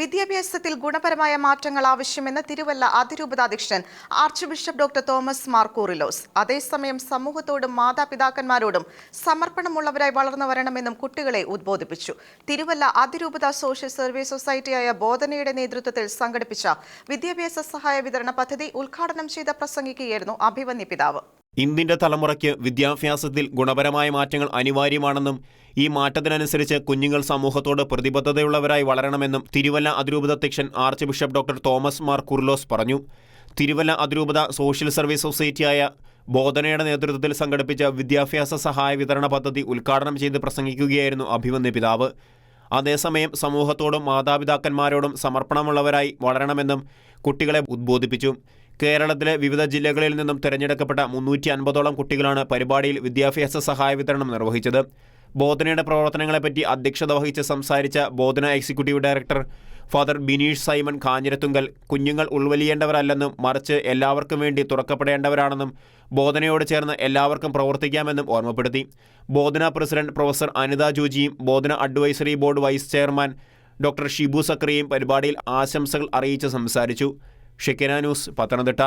വിദ്യാഭ്യാസത്തിൽ ഗുണപരമായ മാറ്റങ്ങൾ ആവശ്യമെന്ന് Thiruvalla അതിരൂപതാധ്യക്ഷൻ archbishop doctor Thomas Mar Koorilos അതേസമയം സമൂഹത്തോടും മാതാപിതാക്കന്മാരോടും സമർപ്പണമുള്ളവരായി വളർന്നു വരണമെന്നും കുട്ടികളെ ഉദ്ബോധിപ്പിച്ചു. തിരുവല്ല അതിരൂപത സോഷ്യൽ സർവീസ് സൊസൈറ്റിയായ ബോധനയുടെ നേതൃത്വത്തിൽ സംഘടിപ്പിച്ച വിദ്യാഭ്യാസ സഹായ വിതരണ പദ്ധതി ഉദ്ഘാടനം ചെയ്ത പ്രസംഗിക്കുകയായിരുന്നു അഭിവന്യ പിതാവ്. ഇന്ത്യന്റെ തലമുറയ്ക്ക് വിദ്യാഭ്യാസത്തിൽ ഗുണപരമായ മാറ്റങ്ങൾ അനിവാര്യമാണെന്നും ഈ മാറ്റത്തിനനുസരിച്ച് കുഞ്ഞുങ്ങൾ സമൂഹത്തോട് പ്രതിബദ്ധതയുള്ളവരായി വളരണമെന്നും തിരുവല്ല അതിരൂപത അധ്യക്ഷൻ archbishop doctor Thomas Mar Kurilos പറഞ്ഞു. തിരുവല്ല അതിരൂപത സോഷ്യൽ സർവീസ് സൊസൈറ്റിയായ ബോധനയുടെ നേതൃത്വത്തിൽ സംഘടിപ്പിച്ച വിദ്യാഭ്യാസ സഹായ വിതരണ പദ്ധതി ഉദ്ഘാടനം ചെയ്ത് പ്രസംഗിക്കുകയായിരുന്നു അഭിമന്യ പിതാവ്. അതേസമയം സമൂഹത്തോടും മാതാപിതാക്കന്മാരോടും സമർപ്പണമുള്ളവരായി വളരണമെന്നും കുട്ടികളെ ഉദ്ബോധിപ്പിച്ചു. കേരളത്തിലെ വിവിധ ജില്ലകളിൽ നിന്നും തിരഞ്ഞെടുക്കപ്പെട്ട മുന്നൂറ്റി അൻപതോളം കുട്ടികളാണ് പരിപാടിയിൽ വിദ്യാഭ്യാസ സഹായ വിതരണം നിർവഹിച്ചത്. ബോധനയുടെ പ്രവർത്തനങ്ങളെപ്പറ്റി അധ്യക്ഷത വഹിച്ച് സംസാരിച്ച Bodhana executive director father Bineesh Simon Kanjirathunkal കുഞ്ഞുങ്ങൾ ഉൾവലിയേണ്ടവരല്ലെന്നും മറിച്ച് എല്ലാവർക്കും വേണ്ടി തുറക്കപ്പെടേണ്ടവരാണെന്നും ബോധനയോട് ചേർന്ന് എല്ലാവർക്കും പ്രവർത്തിക്കാമെന്നും ഓർമ്മപ്പെടുത്തി. Bodhana president professor Anitha ജോജിയും Bodhana advisory board vice chairman doctor Shibu സക്രിയും പരിപാടിയിൽ ആശംസകൾ അറിയിച്ച് സംസാരിച്ചു. ഷെക്കിന പത്തനംതിട്ട.